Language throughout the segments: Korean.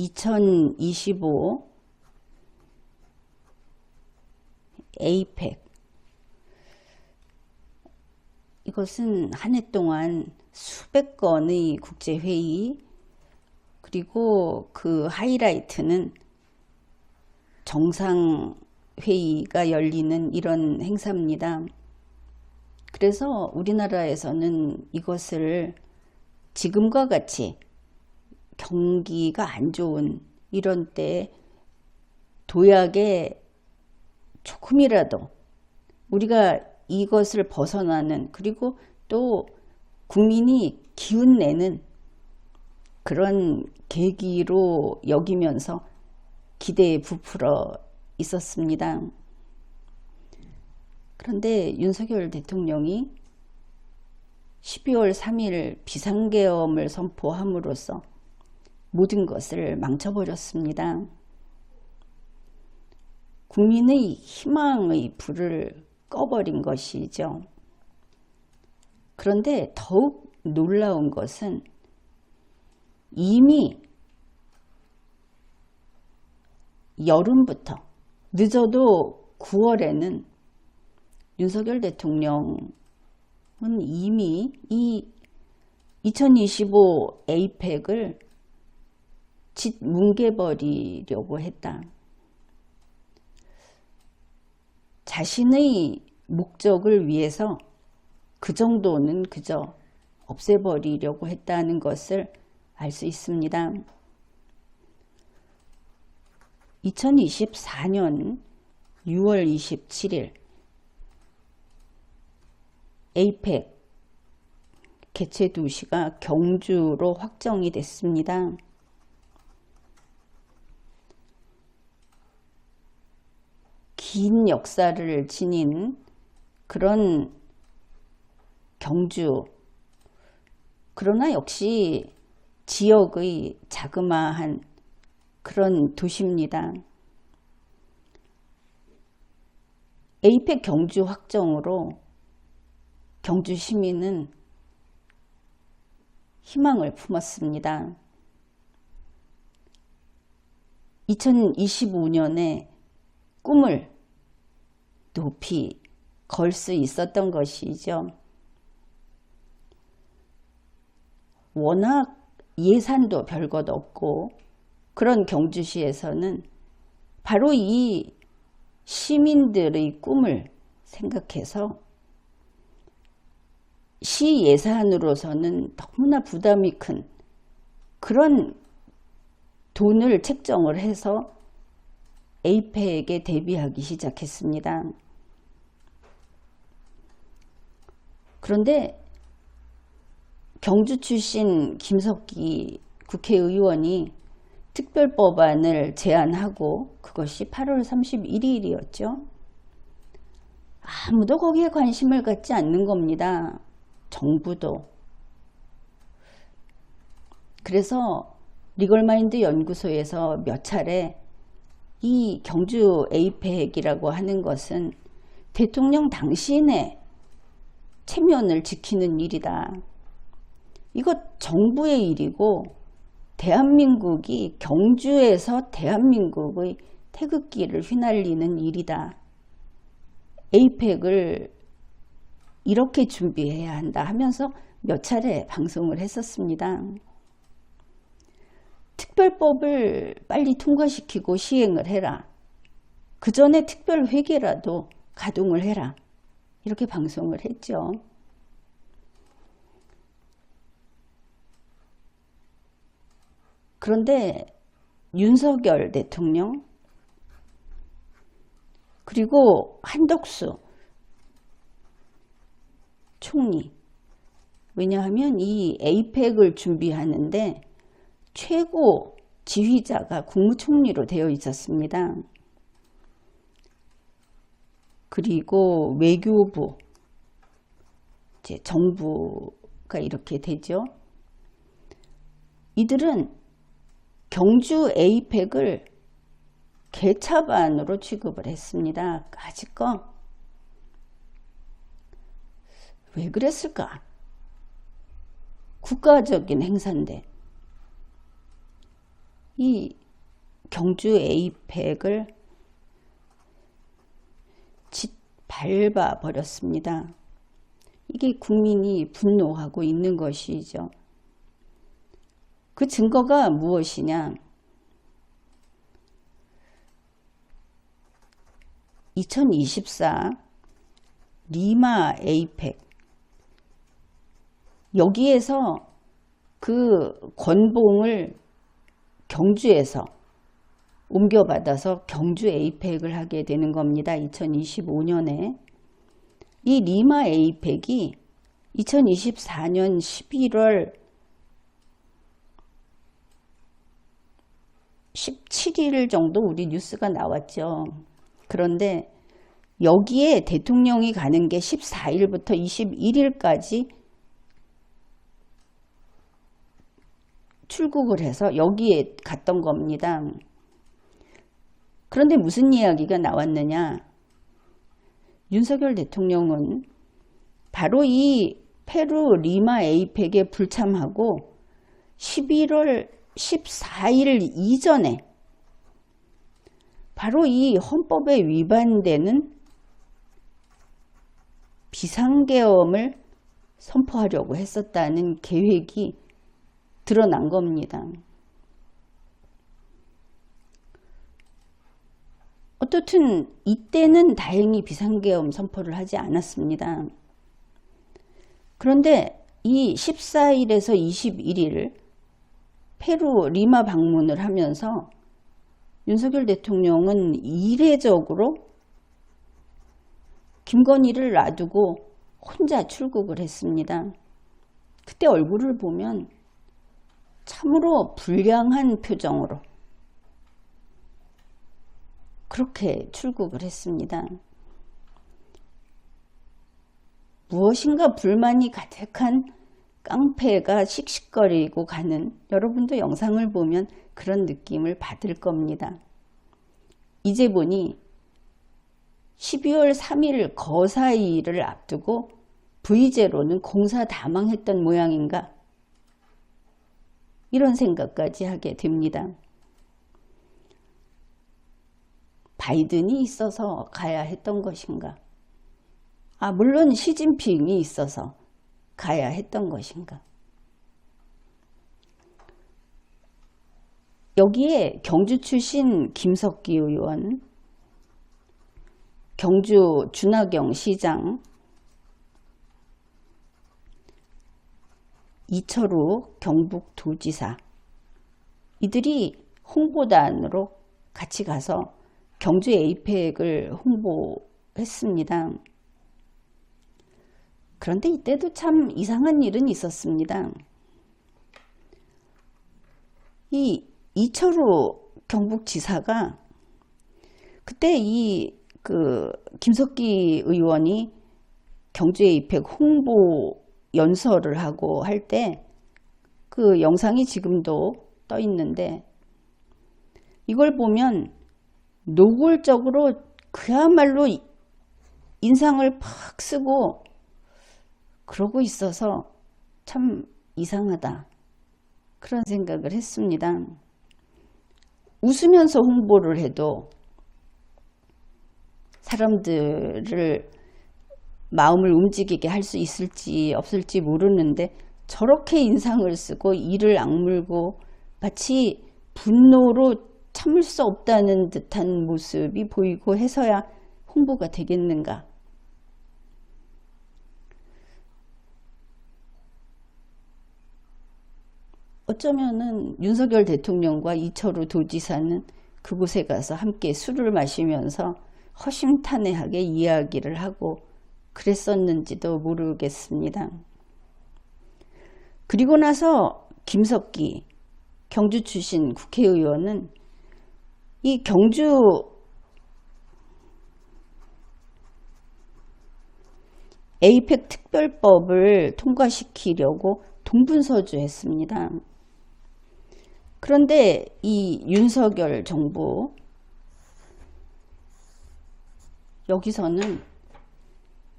2025 에이펙 이것은 한 해 동안 수백 건의 국제회의 그리고 그 하이라이트는 정상회의가 열리는 이런 행사입니다. 그래서 우리나라에서는 이것을 지금과 같이 경기가 안 좋은 이런 때 도약에 조금이라도 우리가 이것을 벗어나는 그리고 또 국민이 기운내는 그런 계기로 여기면서 기대에 부풀어 있었습니다. 그런데 윤석열 대통령이 12월 3일 비상계엄을 선포함으로써 모든 것을 망쳐버렸습니다. 국민의 희망의 불을 꺼버린 것이죠. 그런데 더욱 놀라운 것은 이미 여름부터 늦어도 9월에는 윤석열 대통령은 이미 이 2025 에이펙을 짓 뭉개버리려고 했다. 자신의 목적을 위해서 그 정도는 그저 없애버리려고 했다는 것을 알 수 있습니다. 2024년 6월 27일 에이펙 개최 도시가 경주로 확정이 됐습니다. 긴 역사를 지닌 그런 경주 그러나 역시 지역의 자그마한 그런 도시입니다. 에이펙 경주 확정으로 경주 시민은 희망을 품었습니다. 2025년에 꿈을 높이 걸 수 있었던 것이죠. 워낙 예산도 별것 없고 그런 경주시에서는 바로 이 시민들의 꿈을 생각해서 시 예산으로서는 너무나 부담이 큰 그런 돈을 책정을 해서 에이펙에 대비하기 시작했습니다. 그런데 경주 출신 김석기 국회의원이 특별법안을 제안하고 그것이 8월 31일이었죠. 아무도 거기에 관심을 갖지 않는 겁니다. 정부도. 그래서 리걸마인드 연구소에서 몇 차례 이 경주 에이펙이라고 하는 것은 대통령 당신의 체면을 지키는 일이다. 이것 정부의 일이고 대한민국이 경주에서 대한민국의 태극기를 휘날리는 일이다. 에이펙을 이렇게 준비해야 한다 하면서 몇 차례 방송을 했었습니다. 특별법을 빨리 통과시키고 시행을 해라. 그 전에 특별회계라도 가동을 해라. 이렇게 방송을 했죠. 그런데 윤석열 대통령 그리고 한덕수 총리 왜냐하면 이 에이펙을 준비하는데 최고 지휘자가 국무총리로 되어 있었습니다. 그리고 외교부, 이제 정부가 이렇게 되죠. 이들은 경주 에이펙을 개차반으로 취급을 했습니다. 아직껏 왜 그랬을까? 국가적인 행사인데 이 경주 에이펙을 짓 밟아 버렸습니다. 이게 국민이 분노하고 있는 것이죠. 그 증거가 무엇이냐? 2024 리마 에이펙 여기에서 그 권봉을 경주에서 옮겨받아서 경주 에이펙을 하게 되는 겁니다. 2025년에 이 리마 에이펙이 2024년 11월 17일 정도 우리 뉴스가 나왔죠. 그런데 여기에 대통령이 가는 게 14일부터 21일까지 출국을 해서 여기에 갔던 겁니다. 그런데 무슨 이야기가 나왔느냐? 윤석열 대통령은 바로 이 페루 리마 에이펙에 불참하고 11월 14일 이전에 바로 이 헌법에 위반되는 비상계엄을 선포하려고 했었다는 계획이 드러난 겁니다. 어떻든 이때는 다행히 비상계엄 선포를 하지 않았습니다. 그런데 이 14일에서 21일 페루 리마 방문을 하면서 윤석열 대통령은 이례적으로 김건희를 놔두고 혼자 출국을 했습니다. 그때 얼굴을 보면 참으로 불량한 표정으로 그렇게 출국을 했습니다. 무엇인가 불만이 가득한 깡패가 씩씩거리고 가는 여러분도 영상을 보면 그런 느낌을 받을 겁니다. 이제 보니 12월 3일 거사일을 앞두고 V제로는 공사 다 망했던 모양인가? 이런 생각까지 하게 됩니다. 바이든이 있어서 가야 했던 것인가? 아, 물론 시진핑이 있어서 가야 했던 것인가? 여기에 경주 출신 김석기 의원, 경주 준하경 시장, 이철우 경북도지사 이들이 홍보단으로 같이 가서 경주 에이펙을 홍보했습니다. 그런데 이때도 참 이상한 일은 있었습니다. 이 이철우 경북지사가 그때 이 그 김석기 의원이 경주 에이펙 홍보 연설을 하고 할 때 그 영상이 지금도 떠 있는데 이걸 보면 노골적으로 그야말로 인상을 팍 쓰고 그러고 있어서 참 이상하다. 그런 생각을 했습니다. 웃으면서 홍보를 해도 사람들을 마음을 움직이게 할 수 있을지 없을지 모르는데 저렇게 인상을 쓰고 이를 악물고 마치 분노로 참을 수 없다는 듯한 모습이 보이고 해서야 홍보가 되겠는가. 어쩌면은 윤석열 대통령과 이철우 도지사는 그곳에 가서 함께 술을 마시면서 허심탄회하게 이야기를 하고 그랬었는지도 모르겠습니다. 그리고 나서 김석기 경주 출신 국회의원은 이 경주 에이펙 특별법을 통과시키려고 동분서주했습니다. 그런데 이 윤석열 정부 여기서는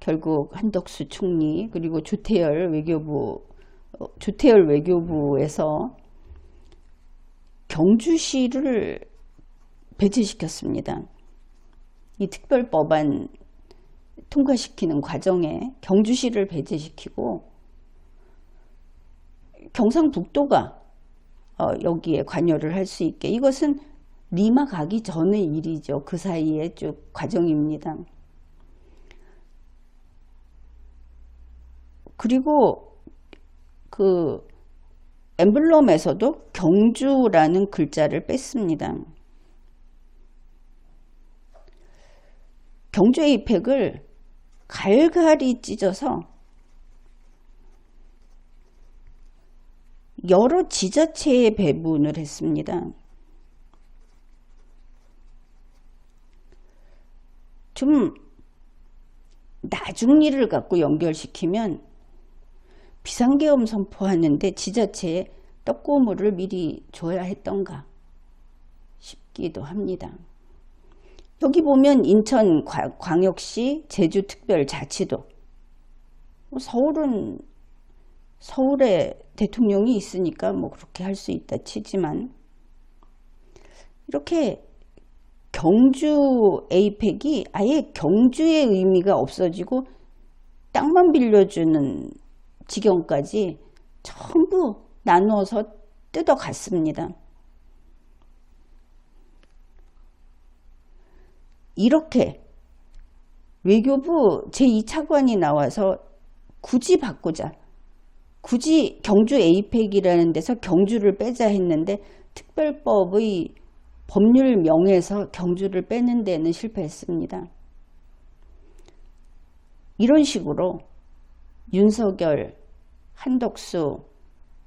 결국 한덕수 총리 그리고 조태열 외교부 어, 조태열 외교부에서 경주시를 배제시켰습니다. 이 특별법안 통과시키는 과정에 경주시를 배제시키고 경상북도가 어, 여기에 관여를 할 수 있게 이것은 리마 가기 전의 일이죠. 그 사이에 쭉 과정입니다. 그리고 그 엠블럼에서도 경주라는 글자를 뺐습니다. 경주 에이펙을 갈갈이 찢어서 여러 지자체에 배분을 했습니다. 좀 나중 일을 갖고 연결시키면 비상계엄 선포하는데 지자체에 떡고물을 미리 줘야 했던가 싶기도 합니다. 여기 보면 인천 광역시 제주특별자치도 뭐 서울은 서울에 대통령이 있으니까 뭐 그렇게 할 수 있다 치지만 이렇게 경주 에이펙이 아예 경주의 의미가 없어지고 땅만 빌려주는 지경까지 전부 나누어서 뜯어갔습니다. 이렇게 외교부 제2차관이 나와서 굳이 바꾸자. 굳이 경주 에이펙이라는 데서 경주를 빼자 했는데 특별법의 법률 명에서 경주를 빼는 데는 실패했습니다. 이런 식으로 윤석열, 한덕수,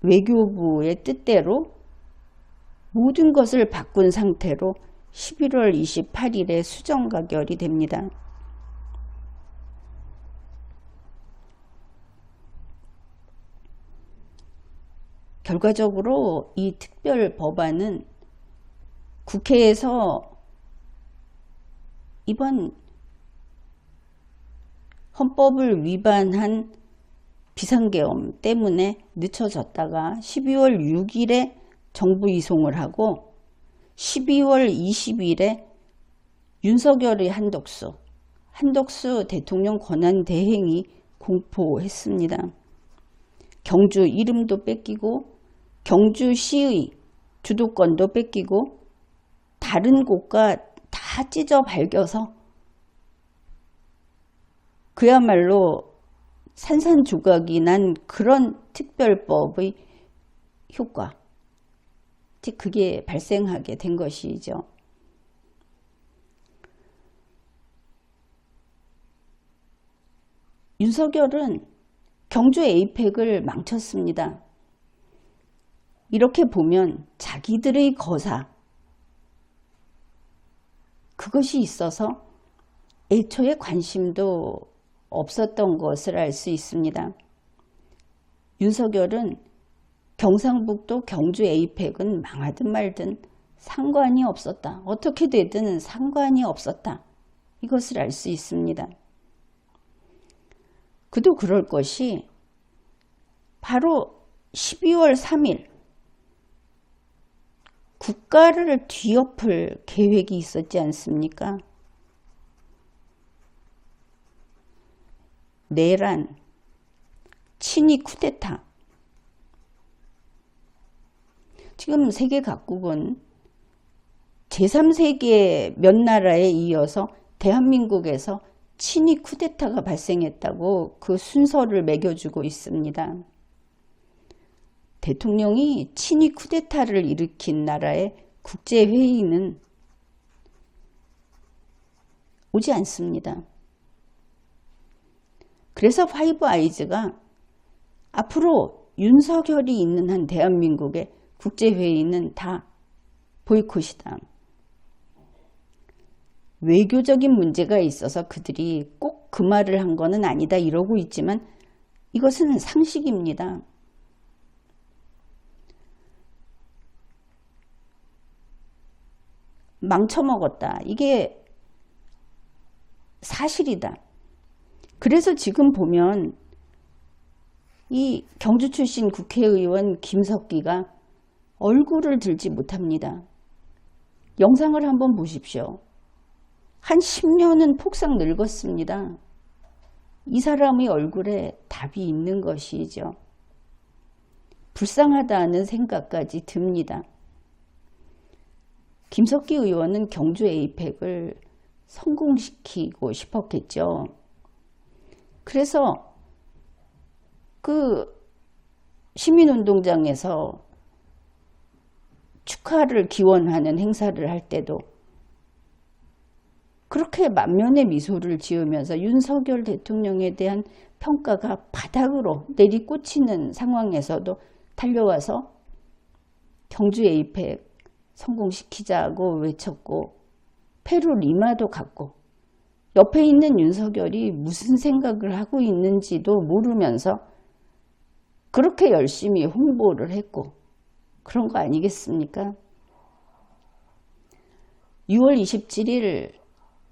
외교부의 뜻대로 모든 것을 바꾼 상태로 11월 28일에 수정 가결이 됩니다. 결과적으로 이 특별 법안은 국회에서 이번 헌법을 위반한 비상계엄 때문에 늦춰졌다가 12월 6일에 정부 이송을 하고 12월 20일에 윤석열의 한덕수, 한덕수 대통령 권한 대행이 공포했습니다. 경주 이름도 뺏기고 경주시의 주도권도 뺏기고 다른 곳과 다 찢어 밝혀서 그야말로 산산조각이 난 그런 특별법의 효과 즉 그게 발생하게 된 것이죠. 윤석열은 경주 에이펙을 망쳤습니다. 이렇게 보면 자기들의 거사 그것이 있어서 애초에 관심도 없었던 것을 알 수 있습니다. 윤석열은 경상북도 경주 에이펙은 망하든 말든 상관이 없었다. 어떻게 되든 상관이 없었다. 이것을 알 수 있습니다. 그도 그럴 것이 바로 12월 3일 국가를 뒤엎을 계획이 있었지 않습니까? 내란, 친위 쿠데타. 지금 세계 각국은 제3세계 몇 나라에 이어서 대한민국에서 친위 쿠데타가 발생했다고 그 순서를 매겨주고 있습니다. 대통령이 친위 쿠데타를 일으킨 나라의 국제회의는 오지 않습니다. 그래서 파이브 아이즈가 앞으로 윤석열이 있는 한 대한민국의 국제회의는 다 보이콧이다. 외교적인 문제가 있어서 그들이 꼭 그 말을 한 거는 아니다 이러고 있지만 이것은 상식입니다. 망쳐먹었다. 이게 사실이다. 그래서 지금 보면 이 경주 출신 국회의원 김석기가 얼굴을 들지 못합니다. 영상을 한번 보십시오. 한 10년은 폭삭 늙었습니다. 이 사람의 얼굴에 답이 있는 것이죠. 불쌍하다는 생각까지 듭니다. 김석기 의원은 경주 에이펙을 성공시키고 싶었겠죠. 그래서 그 시민운동장에서 축하를 기원하는 행사를 할 때도 그렇게 만면의 미소를 지으면서 윤석열 대통령에 대한 평가가 바닥으로 내리꽂히는 상황에서도 달려와서 경주 에이펙 성공시키자고 외쳤고 페루 리마도 갔고 옆에 있는 윤석열이 무슨 생각을 하고 있는지도 모르면서 그렇게 열심히 홍보를 했고 그런 거 아니겠습니까? 6월 27일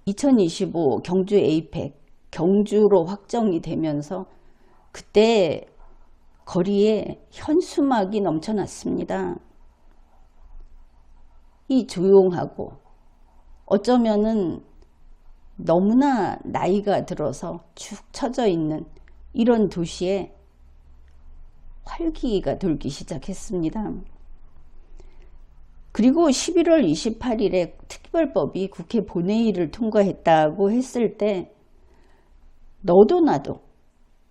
2025 경주 에이펙 경주로 확정이 되면서 그때 거리에 현수막이 넘쳐났습니다. 이 조용하고 어쩌면은 너무나 나이가 들어서 축 처져 있는 이런 도시에 활기가 돌기 시작했습니다. 그리고 11월 28일에 특별법이 국회 본회의를 통과했다고 했을 때 너도 나도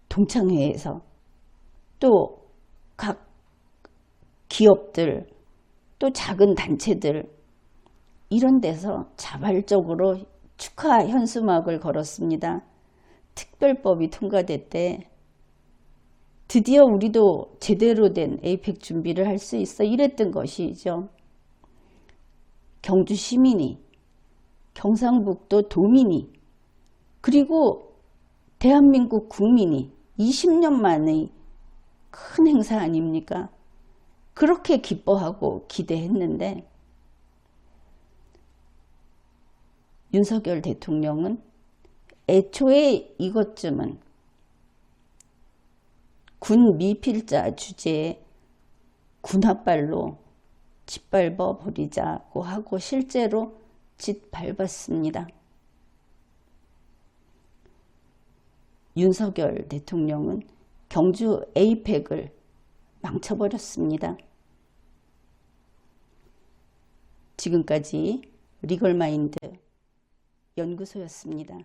동창회에서 또 각 기업들 또 작은 단체들 이런 데서 자발적으로 축하 현수막을 걸었습니다. 특별법이 통과됐대. 드디어 우리도 제대로 된 에이펙 준비를 할 수 있어 이랬던 것이죠. 경주 시민이, 경상북도 도민이, 그리고 대한민국 국민이 20년 만의 큰 행사 아닙니까? 그렇게 기뻐하고 기대했는데 윤석열 대통령은 애초에 이것쯤은 군 미필자 주제에 군합발로 짓밟아 버리자고 하고 실제로 짓밟았습니다. 윤석열 대통령은 경주 에이펙을 망쳐버렸습니다. 지금까지 리걸마인드 연구소였습니다.